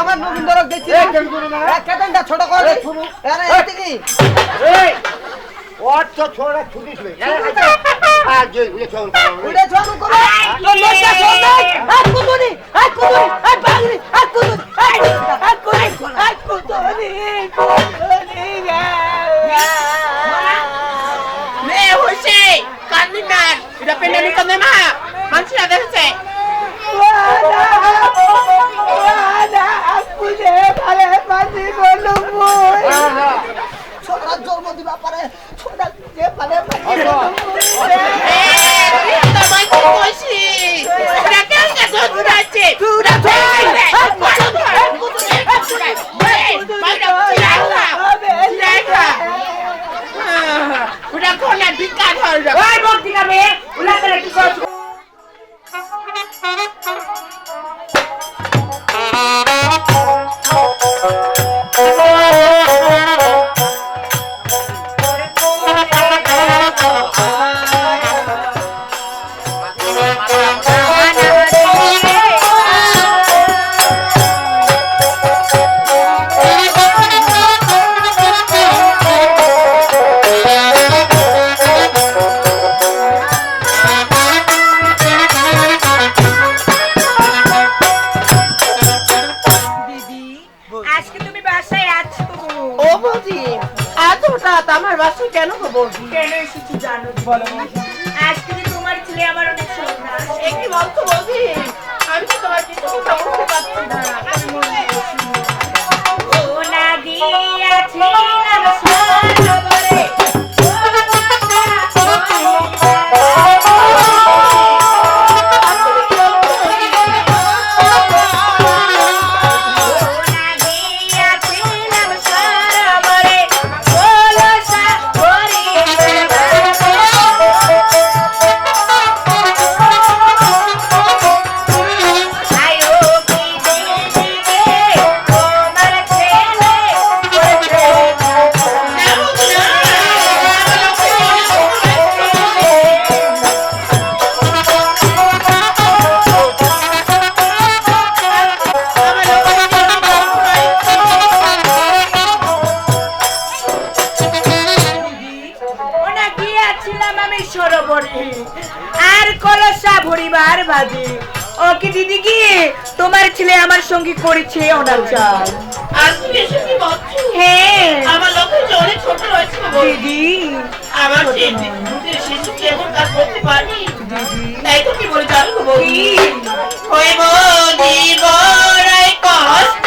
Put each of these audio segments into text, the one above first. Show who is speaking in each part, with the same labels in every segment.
Speaker 1: আমার নবীন দরক
Speaker 2: দেখছি কেতনটা ছোট করে।
Speaker 1: অর্থ ছোড়া ছুটিস আর জয় ঘুরে ছড়
Speaker 2: ঘুরে ছড় করো তোর লজ্জা করবে আর কুদুনি আর কুদুনি আর বাগনি আর কুদুনি আর কুদুনি আর কুদুনি
Speaker 3: আজকে জানো করেছে ওনার চাল
Speaker 4: আর তুমি এসে কি বলছো
Speaker 3: হ্যাঁ।
Speaker 4: আমার লক্ষ্য অনেক ছোট রয়েছে
Speaker 3: দিদি।
Speaker 4: আমার শিশু কাজ করতে পারি? তাই তো কি বলে জানো কষ্টে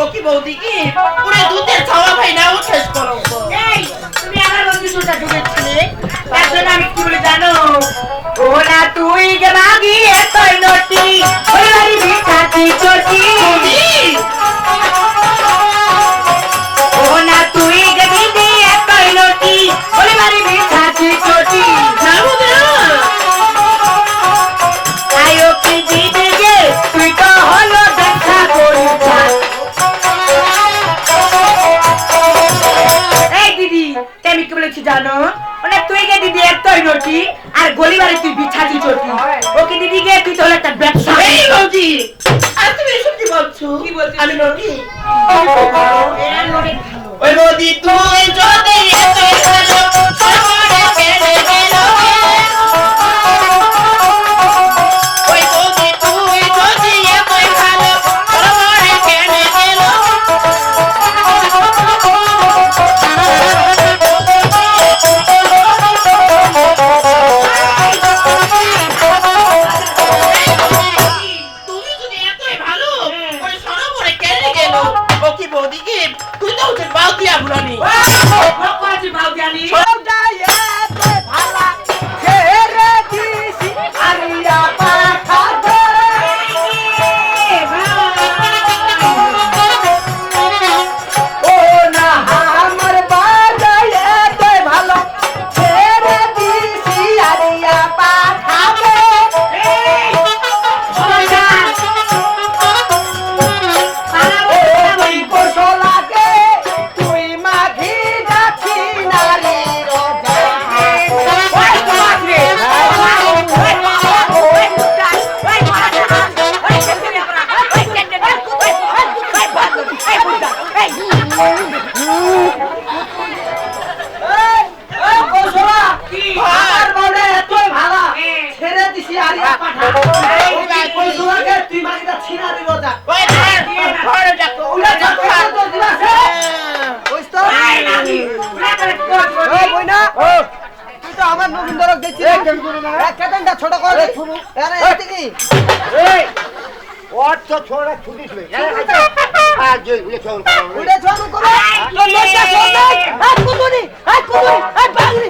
Speaker 4: ও বৌদি কি? পুরো দুধের ছাওয়া ভাই না শেষ করো।
Speaker 3: এই তুমি আমার বন্ধু দুধটা ঢুকেছিলে। তার জন্য আমি কি বলে জানো? ওরা তুই যে মাগি এতই নটি ওই বাড়ি ভিক্ষাতি চটি? ওনা তুই যে দিদি এতই নটি ওই বাড়ি
Speaker 4: না।
Speaker 2: কেটেনটা ছোট কর শুরু আরে এতে কি?
Speaker 1: এই। ওর তো ছোড়া ছুটিস বে আর যে উলে চল
Speaker 2: উড়ে। চল করো। তো লজ্জা চল আর বাগরি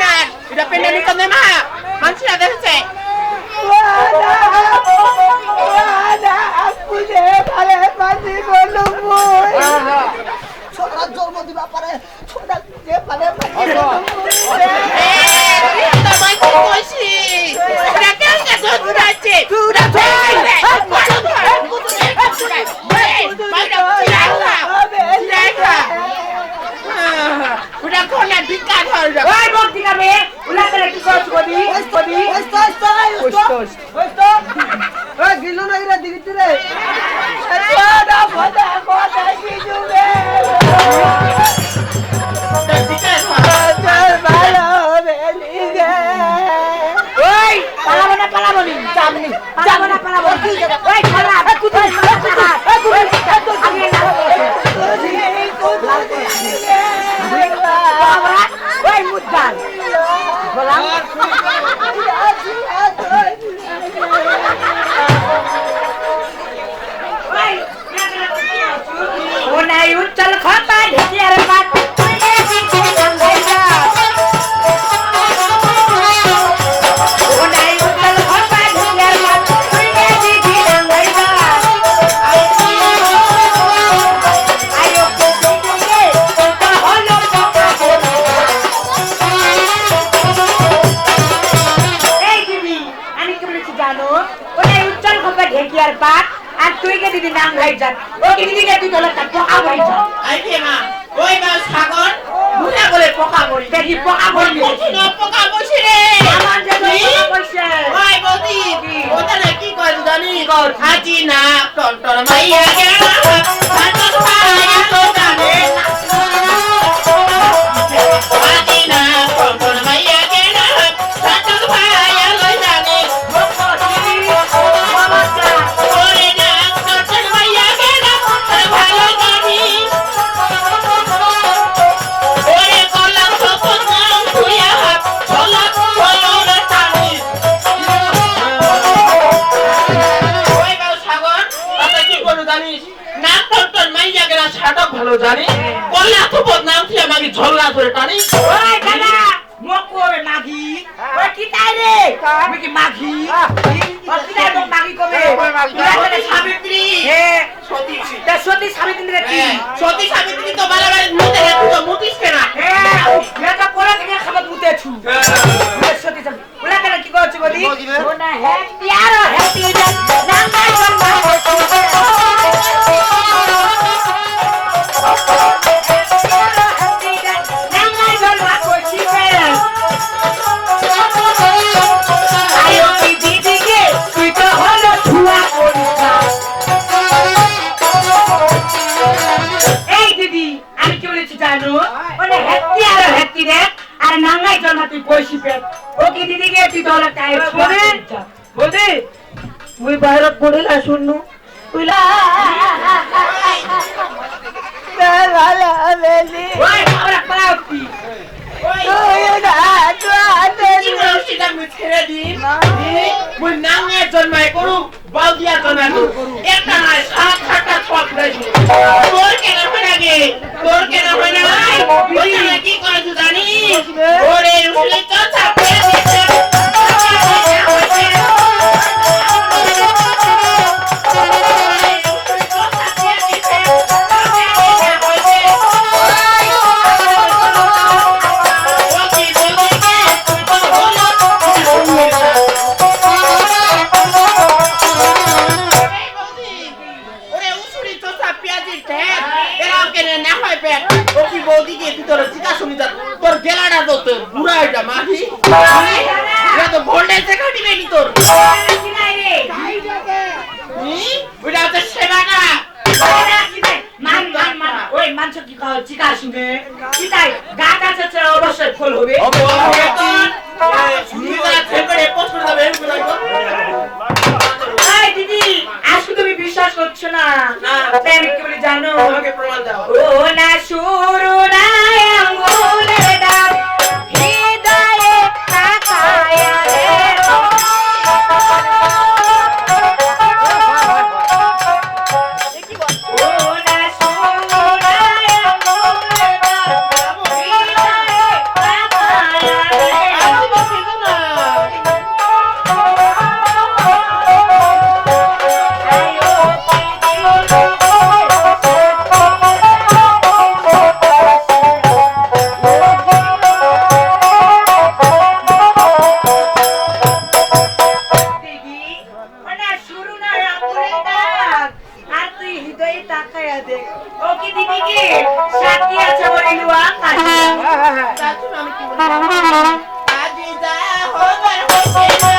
Speaker 4: না। এটা পেন্ডালি কান্দে মা মানুষরা দেখছে
Speaker 2: ভালে পাতি
Speaker 4: তোমায় কি কইছি এটা কেন গেছো দূরাচ্ছে
Speaker 2: তুরা
Speaker 4: ওটা
Speaker 3: খপা পাক আর তুই কে দিদি নাম ভাই যান। কি দিদি কে তুই তোলা কাট পোকা বলি আই
Speaker 4: আইতে মা ওই বা সাগর ভুলা বলে পোকা বলি
Speaker 3: দেখি পোকা বলি
Speaker 4: না পোকা বসে রে।
Speaker 3: আমার যে পোকা বলছে
Speaker 4: ওই বদি ওটা না কি করে জানি? হাজি না টন্টন মাইয়া। গেল হাতত পায়া সাবিত্রী সতী
Speaker 3: সাবিত্রী। কি?
Speaker 4: হ্যাঁ, সতী সাবিত্রী তো বারবার মুতে তো মুতিস কেনা
Speaker 3: হ্যাঁ এটা পড়া থেকে খাবার মুতেছু সতী সাবিত্রী ওরা কেন কি করছ বলি? ও
Speaker 2: না
Speaker 4: happy number 1 Porque no fue nadie, porque no fue nadie, porque no তাই
Speaker 3: গাছ আছে অবশ্যই ফল হবে। হ্যাঁ, হ্যাঁ, হ্যাঁ। দিদি আজকে তুমি বিশ্বাস করছ না? কি বলি জানো?
Speaker 4: আমাকে প্রমাণ দাও।
Speaker 3: ও না সুর নাই। ওকে সাথী আছে বলিলুয়া কাজু হ্যাঁ।
Speaker 4: আমি কি বলি কাজু যা হোবার হোবার